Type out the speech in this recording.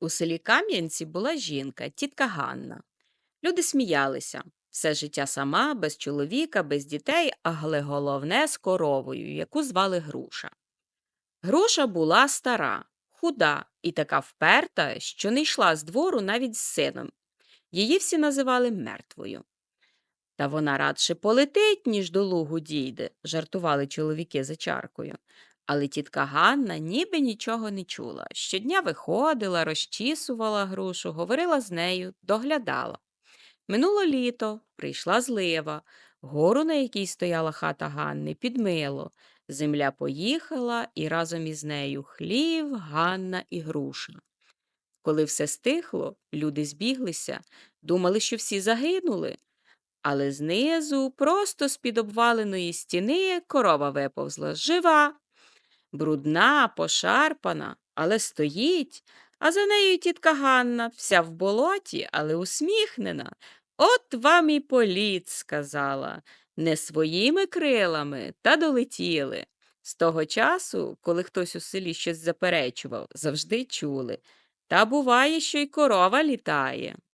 У селі Кам'янці була жінка, тітка Ганна. Люди сміялися. Все життя сама, без чоловіка, без дітей, але головне з коровою, яку звали Груша. Груша була стара, худа і така вперта, що не йшла з двору навіть з сином. Її всі називали мертвою. Та вона радше полетить, ніж до лугу дійде, жартували чоловіки за чаркою. Але тітка Ганна ніби нічого не чула. Щодня виходила, розчісувала грушу, говорила з нею, доглядала. Минуло літо, прийшла злива, гору, на якій стояла хата Ганни, підмило. Земля поїхала, і разом із нею хлів, Ганна і груша. Коли все стихло, люди збіглися, думали, що всі загинули. Але знизу, просто з-під обваленої стіни, корова виповзла жива, брудна, пошарпана, але стоїть, а за нею тітка Ганна, вся в болоті, але усміхнена. От вам і політ, сказала, не своїми крилами, та долетіли. З того часу, коли хтось у селі щось заперечував, завжди чули. Та буває, що й корова літає.